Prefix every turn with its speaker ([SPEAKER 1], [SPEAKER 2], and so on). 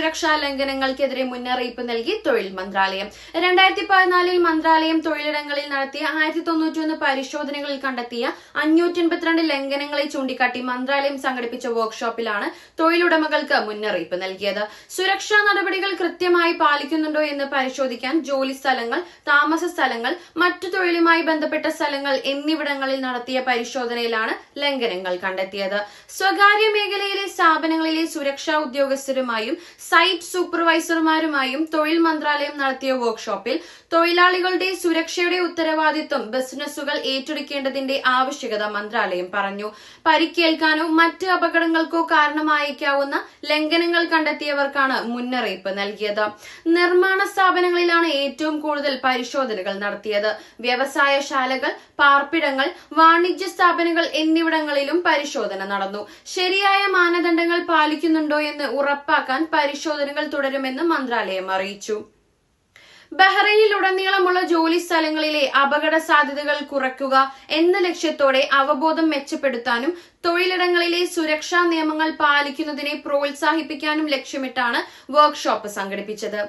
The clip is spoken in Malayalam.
[SPEAKER 1] സുരക്ഷാ ലംഘനങ്ങൾക്കെതിരെ മുന്നറിയിപ്പ് നൽകി തൊഴിൽ മന്ത്രാലയം. രണ്ടായിരത്തി പതിനാലിൽ മന്ത്രാലയം തൊഴിലിടങ്ങളിൽ നടത്തിയ ആയിരത്തി തൊണ്ണൂറ്റിയൊന്ന് പരിശോധനകളിൽ കണ്ടെത്തിയ അഞ്ഞൂറ്റി എൺപത്തിരണ്ട് ലംഘനങ്ങളെ ചൂണ്ടിക്കാട്ടി മന്ത്രാലയം സംഘടിപ്പിച്ച വർക്ക്ഷോപ്പിലാണ് തൊഴിലുടമകൾക്ക് മുന്നറിയിപ്പ് നൽകിയത്. സുരക്ഷാ നടപടികൾ കൃത്യമായി പാലിക്കുന്നുണ്ടോ എന്ന് പരിശോധിക്കാൻ ജോലി സ്ഥലങ്ങൾ താമസ സ്ഥലങ്ങൾ മറ്റു തൊഴിലുമായി ബന്ധപ്പെട്ട സ്ഥലങ്ങൾ എന്നിവിടങ്ങളിൽ നടത്തിയ പരിശോധനയിലാണ് ലംഘനങ്ങൾ കണ്ടെത്തിയത്. സ്വകാര്യ മേഖലയിലെ സ്ഥാപനങ്ങളിലെ സുരക്ഷാ ഉദ്യോഗസ്ഥരുമായും സൈറ്റ് സൂപ്പർവൈസർമാരുമായും തൊഴിൽ മന്ത്രാലയം നടത്തിയ വർക്ക്ഷോപ്പിൽ തൊഴിലാളികളുടെ സുരക്ഷയുടെ ഉത്തരവാദിത്വം ബിസിനസ്സുകൾ ഏറ്റെടുക്കേണ്ടതിന്റെ ആവശ്യകത മന്ത്രാലയം പറഞ്ഞു. പരിക്കേൽക്കാനോ മറ്റ് അപകടങ്ങൾക്കോ കാരണമായേക്കാവുന്ന ലംഘനങ്ങൾ കണ്ടെത്തിയവർക്കാണ് മുന്നറിയിപ്പ് നൽകിയത്. നിർമ്മാണ സ്ഥാപനങ്ങളിലാണ് ഏറ്റവും കൂടുതൽ പരിശോധനകൾ നടത്തിയത്. വ്യവസായശാലകൾ പാർപ്പിടങ്ങൾ വാണിജ്യ സ്ഥാപനങ്ങൾ എന്നിവിടങ്ങളിലും പരിശോധന നടന്നു. ശരിയായ മാനദണ്ഡങ്ങൾ പാലിക്കുന്നുണ്ടോ എന്ന് ഉറപ്പാക്കാൻ പരിശോധനകൾ തുടരുമെന്ന് മന്ത്രാലയം അറിയിച്ചു. ബഹ്റൈനിലുടനീളമുള്ള ജോലി സ്ഥലങ്ങളിലെ അപകട സാധ്യതകൾ കുറയ്ക്കുക എന്ന ലക്ഷ്യത്തോടെ അവബോധം മെച്ചപ്പെടുത്താനും തൊഴിലിടങ്ങളിലെ സുരക്ഷാ നിയമങ്ങൾ പാലിക്കുന്നതിനെ പ്രോത്സാഹിപ്പിക്കാനും ലക്ഷ്യമിട്ടാണ് വർക്ക്ഷോപ്പ് സംഘടിപ്പിച്ചത്.